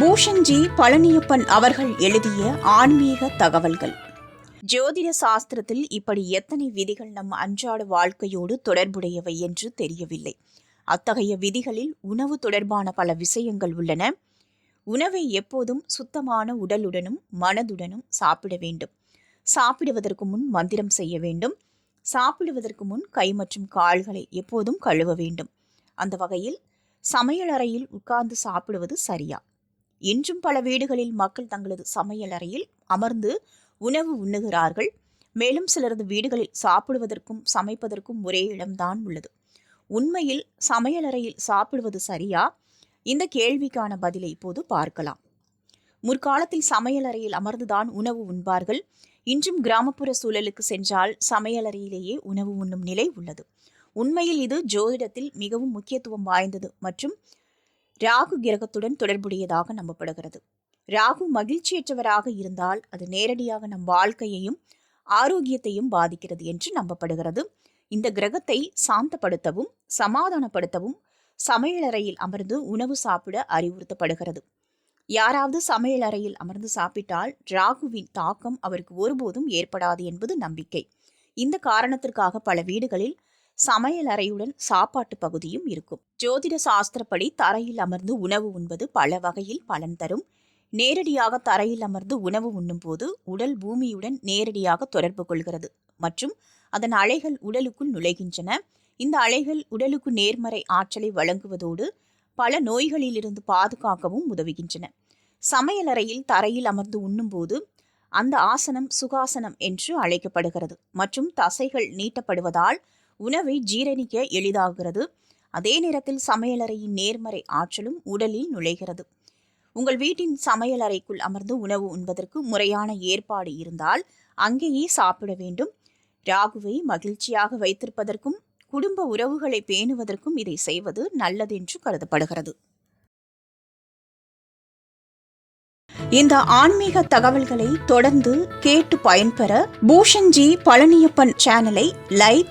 பூஷன்ஜி பழனியப்பன் அவர்கள் எழுதிய ஆன்மீக தகவல்கள். ஜோதிட சாஸ்திரத்தில் இப்படி எத்தனை விதிகள் நம் அன்றாட வாழ்க்கையோடு தொடர்புடையவை என்று தெரியவில்லை. அத்தகைய விதிகளில் உணவு தொடர்பான பல விஷயங்கள் உள்ளன. உணவை எப்போதும் சுத்தமான உடலுடனும் மனதுடனும் சாப்பிட வேண்டும். சாப்பிடுவதற்கு முன் மந்திரம் செய்ய வேண்டும். சாப்பிடுவதற்கு முன் கை மற்றும் கால்களை எப்போதும் கழுவ வேண்டும். அந்த வகையில் சமையலறையில் உட்கார்ந்து சாப்பிடுவது சரியா? இன்றும் பல வீடுகளில் மக்கள் தங்களது சமையலறையில் அமர்ந்து உணவு உண்ணுகிறார்கள். மேலும் சிலரது வீடுகளில் சாப்பிடுவதற்கும் சமைப்பதற்கும் ஒரே இடம்தான் உள்ளது. உண்மையில் சமையலறையில் சாப்பிடுவது சரியா? இந்த கேள்விக்கான பதிலை இப்போது பார்க்கலாம். முற்காலத்தில் சமையலறையில் அமர்ந்துதான் உணவு உண்பார்கள். இன்றும் கிராமப்புற சூழலுக்கு சென்றால் சமையலறையிலேயே உணவு உண்ணும் நிலை உள்ளது. உண்மையில் இது ஜோதிடத்தில் மிகவும் முக்கியத்துவம் வாய்ந்தது மற்றும் ராகு கிரகத்துடன் தொடர்புடையதாக நம்பப்படுகிறது. ராகு மகிழ்ச்சியற்றவராக இருந்தால் அது நேரடியாக நம் வாழ்க்கையையும் ஆரோக்கியத்தையும் பாதிக்கிறது என்று நம்பப்படுகிறது. இந்த கிரகத்தை சாந்தப்படுத்தவும் சமாதானப்படுத்தவும் சமையலறையில் அமர்ந்து உணவு சாப்பிட அறிவுறுத்தப்படுகிறது. யாராவது சமையலறையில் அமர்ந்து சாப்பிட்டால் ராகுவின் தாக்கம் அவருக்கு ஒருபோதும் ஏற்படாது என்பது நம்பிக்கை. இந்த காரணத்திற்காக பல வீடுகளில் சமையல் அறையுடன் சாப்பாட்டு பகுதியும் இருக்கும். ஜோதிட சாஸ்திரப்படி தரையில் அமர்ந்து உணவு உண்பது பல வகையில் பலன் தரும். நேரடியாக தரையில் அமர்ந்து உணவு உண்ணும்போது உடல் பூமியுடன் நேரடியாக தொடர்பு கொள்கிறது. மற்றும் அதன் அலைகள் உடலுக்குள் நுழைகின்றன. இந்த அலைகள் உடலுக்கு நேர்மறை ஆற்றலை வழங்குவதோடு பல நோய்களிலிருந்து பாதுகாக்கவும் உதவுகின்றன. சமையலறையில் தரையில் அமர்ந்து உண்ணும்போது அந்த ஆசனம் சுகாசனம் என்று அழைக்கப்படுகிறது. மற்றும் தசைகள் நீட்டப்படுவதால் உணவை ஜீரணிக்க எளிதாகிறது. அதே நேரத்தில் சமையலறையின் நேர்மறை ஆற்றலும் உடலில் நுழைகிறது. உங்கள் வீட்டின் சமையலறைக்குள் அமர்ந்து உணவு உண்பதற்கு முறையான ஏற்பாடு இருந்தால் அங்கேயே சாப்பிட வேண்டும். ராகுவை மகிழ்ச்சியாக வைத்திருப்பதற்கும் குடும்ப உறவுகளை பேணுவதற்கும் இதை செய்வது நல்லதென்று கருதப்படுகிறது. இந்த ஆன்மீக தகவல்களை தொடர்ந்து கேட்டு பயன்பெற பூஷன்ஜி பழனியப்பன் சேனலை லைக்